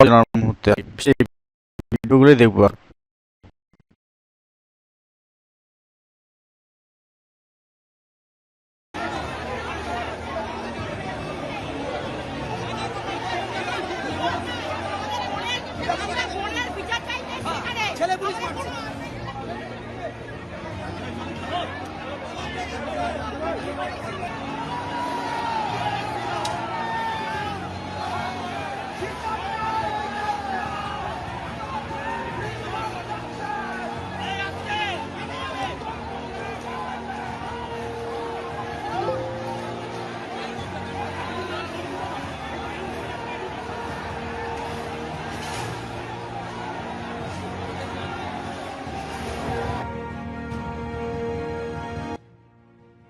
জানার মুহূর্তে সেই ভিডিওগুলোই দেখব আর ছেলে পুলিশ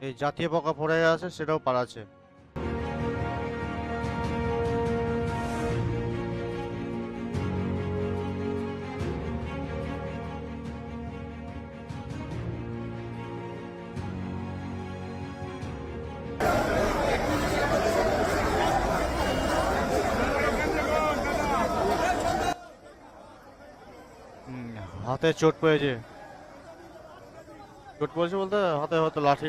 এই জাতীয় পকা পড়ে আছে সেটাও পারাচ্ছে হুম, হাতে চোট পেয়েছে চোট পড়েছে বলতে হাতে হয়তো লাঠি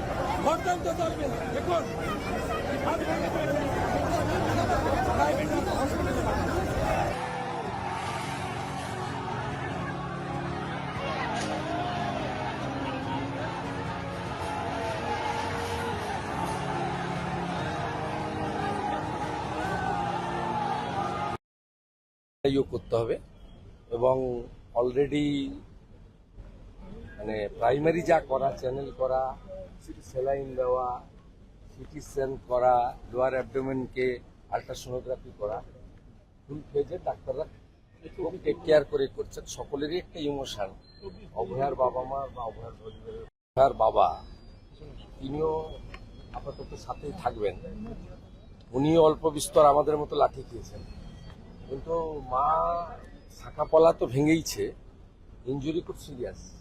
করতে হবে এবং অলরেডি মানে প্রাইমারি যা করা চ্যানেল করা সেলাইন দেওয়া, সিটি স্ক্যান করা, লোয়ার অ্যাবডোমেনকে আল্ট্রাসোনোগ্রাফি করা, ফুল ফেজে ডাক্তাররা খুব টেক কেয়ার করে করছেন। সকলেরই একটা ইমোশন, অভয়ার বাবা মা বা অভয়ার পরিবারের বাবা। তিনিও আপাতত সাথেই থাকবেন। উনিও অল্প বিস্তর আমাদের মতো লাঠি খেয়েছেন। কিন্তু মা শাখাপলা তো ভেঙেইছে। ইঞ্জুরি খুব সিরিয়াস।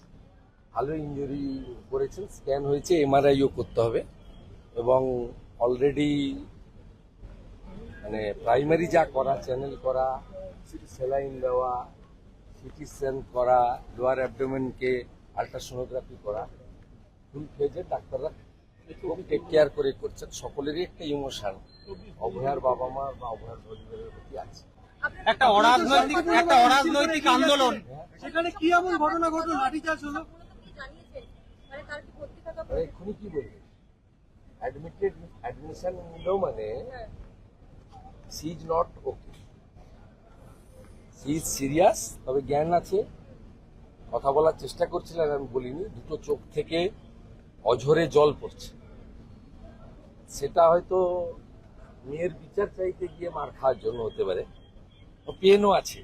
ভালো ইঞ্জুরি করেছেন স্ক্যান হয়েছে এমআরআইও করতে হবে। এবং অলরেডি মানে প্রাইমারি যা করা চ্যানেল করা সেলাইন দেওয়া সিটি স্ক্যান করা লোয়ার অ্যাবডোমেনকে আল্ট্রাসোনোগ্রাফি করা ফুল ফেজে ডাক্তাররা খুব টেক কেয়ার করে করছেন। সকলেরই একটা ইমোশন অভয়ার বাবা মা বা অভয়ার পরিবারের প্রতি আছে। একটা অরাজনৈতিক একটা অরাজনৈতিক আন্দোলন। সেখানে কি এমন ঘটনা ঘটলো? লাঠিচার্জ হলো মানে তার কি ভর্তি থাকা আরে এক্ষুনি কি বলবে? অ্যাডমিটেড অ্যাডমিশন নিলেও মানে she is not okay she is serious তবে জ্ঞান আছে। কথা বলার চেষ্টা করছিলেন আমি বলিনি দুটো চোখ থেকে অঝরে জল পড়ছে। সেটা হয়তো মেয়ের বিচার চাইতে গিয়ে মার খাওয়ার জন্য হতে পারে। পেনও আছে।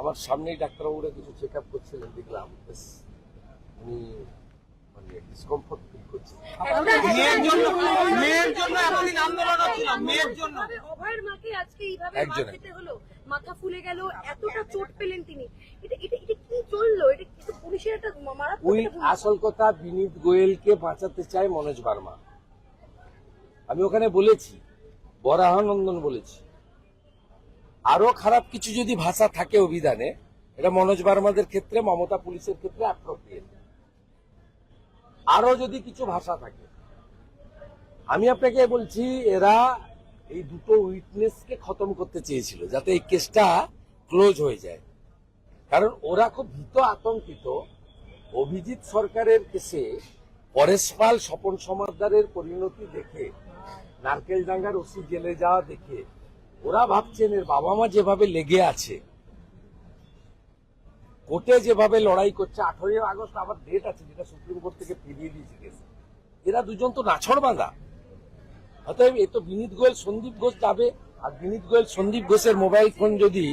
আমার সামনেই ডাক্তারবাবুরা কিছু চেক আপ করছিলেন দেখলাম। উনি মানে ডিসকমফোর্ট ফিল করছেন মেয়ের জন্য মেয়ের জন্য এতদিন আন্দোলন হচ্ছিল মেয়ের জন্য। অভয়ের মাকে আজকে এইভাবে মার খেতে হলো মাথা ফুলে গেল এতটা চোট পেলেন তিনি। এটা এটা এটা কি চলল? এটা কিন্তু পুলিশের একটা মারাত্মক ওই একটা ভূমিকা। আসল কথা বিনীত গোয়েলকে বাঁচাতে চায় মনোজ বার্মা। আমি ওখানে বলেছি বরাহানন্দন বলেছি। আরও খারাপ কিছু যদি ভাষা থাকে অভিধানে এটা মনোজ বার্মাদের ক্ষেত্রে মমতা পুলিশের ক্ষেত্রে অ্যাপ্রোপ্রিয়েট আরও যদি কিছু ভাষা থাকে। আমি আপনাকে বলছি, এরা এই দুটো উইটনেসকে খতম করতে চেয়েছিল, যাতে এই কেসটা ক্লোজ হয়ে যায়। কারণ ওরা খুব ভীত আতঙ্কিত। অভিজিৎ সরকারের কেসে পরেশ পাল, স্বপন সমাদ্দারের পরিণতি দেখে নারকেল ডাঙ্গার ওসি জেলে যাওয়া দেখে, ওরা ভাবছেন এর বাবা মা যেভাবে লেগে আছে কোর্টে যেভাবে লড়াই করছে, আঠারোই আগস্ট আবার ডেট আছে যেটা সুপ্রিম কোর্ট থেকে ফিরিয়ে দিয়েছে কেস এরা দুজন তো নাছড় বাঁধা অতএব এ তো বিনীত গোয়েল, সন্দীপ ঘোষ যাবে। আর বিনীত গোয়েল, সন্দীপ ঘোষের মোবাইল ফোন যদি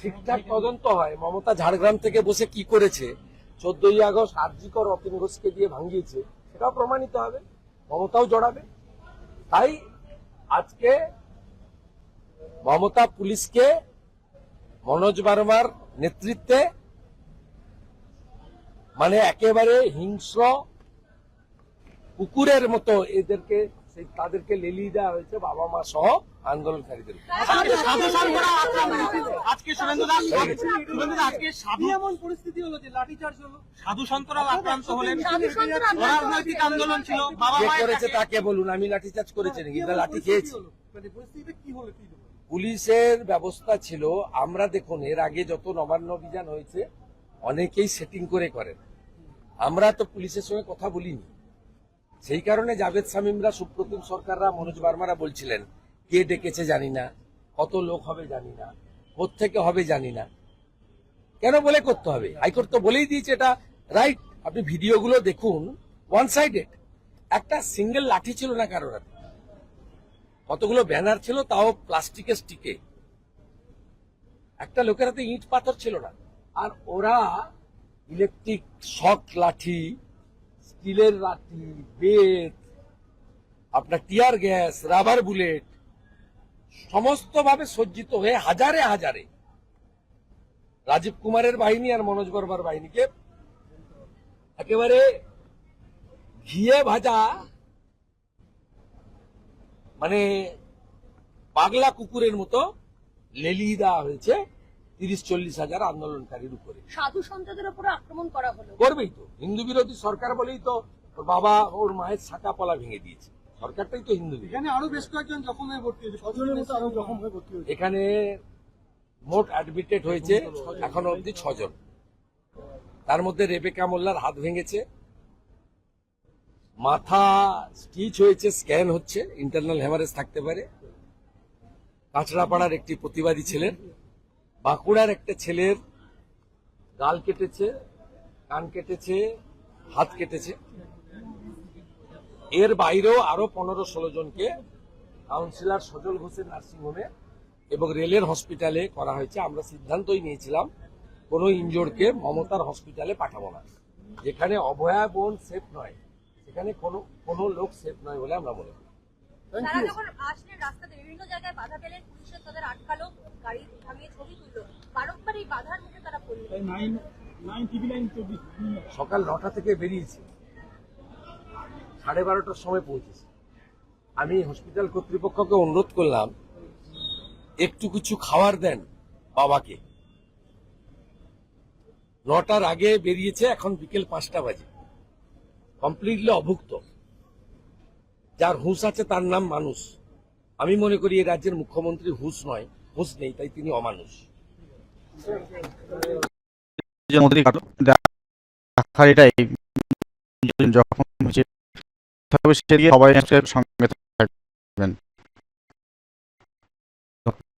ঠিকঠাক তদন্ত হয়, মমতা ঝাড়গ্রাম থেকে বসে কি করেছে? চোদ্দই আগস্ট আরজিকর অতীন ঘোষকে দিয়ে ভাঙিয়েছে, সেটাও প্রমাণিত হবে, মমতাও জড়াবে। তাই আজকে মমতা পুলিশকে মনোজ বার্মার নেতৃত্বে মানে একেবারে হিংস্র কুকুরের মতো এদেরকে সেই তাদেরকে লেলিয়ে দেওয়া হয়েছে বাবা মা সহ আন্দোলনকারীদের সাধু সন্তরা আক্রান্ত আজকে সুরেন্দ্র দাস হয়ে গেছে। সুরেন্দ্র দাস আজকে সাধু। এমন পরিস্থিতি হলো যে লাঠিচার্জ হলো? সাধু সন্তরাও আক্রান্ত হলেন। সাধু সন্তরা আক্রান্ত। রাজনৈতিক আন্দোলন ছিল। বাবা করেছে তাকে বলুন আমি লাঠিচার্জ করেছি নাকি? লাঠি খেয়েছি। মানে পরিস্থিতিটা কি হলো কি হলো? পুলিশের ব্যবস্থা ছিল, আমরা দেখুন, এর আগে যত নবান্ন অভিযান হয়েছে, অনেকেই সেটিং করে করেন। আমরা তো পুলিশের সঙ্গে কথা বলিনি। সেই কারণে জাভেদ শামীমরা, সুপ্রতিম সরকাররা, মনোজ বার্মারা বলছিলেন, কে ডেকেছে জানি না, কত লোক হবে জানি না থেকে হবে জানি না। কেন বলে করতে হবে? হাইকোর্ট তো বলেই দিয়েছে এটা। রাইট আপনি ভিডিওগুলো দেখুন ওয়ান সাইডেড একটা সিঙ্গেল লাঠি ছিল না কারোর হাতে। কতগুলো ব্যানার ছিল তাও প্লাস্টিকের স্টিকে। একটা লোকের হাতে ইট পাথর ছিল না। আর ওরা ইলেকট্রিক শক, লাঠি, স্টিলের লাঠি, বেত, আপনার টিয়ার গ্যাস, রাবার বুলেট সমস্ত ভাবে সজ্জিত হয়ে হাজারে হাজারে রাজীব কুমারের বাহিনী আর মনোজ বর্মার বাহিনীকে একেবারে ঘিয়ে ভাজা মানে পাগলা কুকুরের মতো লেলিয়ে দেওয়া হয়েছে তিরিশ চল্লিশ হাজার আন্দোলনকারীর উপরে। সাধু সন্তদের উপরে আক্রমণ করা হলো। করবেই তো। হিন্দু বিরোধী সরকার বলেই তো ওর বাবা ওর মায়ের শাখা পলা ভেঙে দিয়েছে। সরকারটাই তো হিন্দু বিরোধী। এখানে আরও বেশ কয়েকজন জখম হয়ে ভর্তি হয়েছে। আরও জখম হয়ে ভর্তি হয়েছে? এখানে মোট অ্যাডমিটেড হয়েছে এখনও অবধি ছজন। তার মধ্যে রেবেকা মোল্লার হাত ভেঙেছে। মাথা স্টিচ হয়েছে, স্ক্যান হচ্ছে ইন্টারনাল হ্যামারেজ থাকতে পারে। কাঁচড়াপাড়ার একটি প্রতিবাদী ছিলেন বাঁকুড়ার একটা ছেলের গাল কেটেছে, কান কেটেছে, হাত কেটেছে। এর বাইরেও আরও পনেরো ষোলো জনকে কাউন্সিলর সজল ঘোষের নার্সিংহোমে এবং রেলের হসপিটালে করা হয়েছে। আমরা সিদ্ধান্তই নিয়েছিলাম, কোনো ইনজোরকে মমতার হসপিটালে পাঠাবো না। যেখানে অভয়া বোন সেফ নয়। সেখানে কোনো কোনো লোক সেফ নয় বলে আমরা মনে করি। তারা যখন আসলেন রাস্তাতে বিভিন্ন জায়গায় বাধা পেলেন পুলিশের তাদের আটকালো গাড়ি থামিয়ে ছবি তুললো। বারংবার এই বাধার মুখে তারা পড়ল। নাইন নাইন টিভি নাইন সকাল নটা থেকে বেরিয়েছি। সাড়ে বারোটার সময় পৌঁছেছি। আমি হসপিটাল কর্তৃপক্ষকে অনুরোধ করলাম একটু কিছু খাবার দেন বাবাকে। নটার আগে বেরিয়েছে এখন বিকেল পাঁচটা বাজে। কমপ্লিটলি অভুক্ত। যার হুঁশ আছে তার নাম মানুষ। আমি মনে করি এই রাজ্যের মুখ্যমন্ত্রী হুঁশ নয়, হুঁশ নেই, তাই তিনি অমানুষ। যখন সবাই সঙ্গে থাকবেন।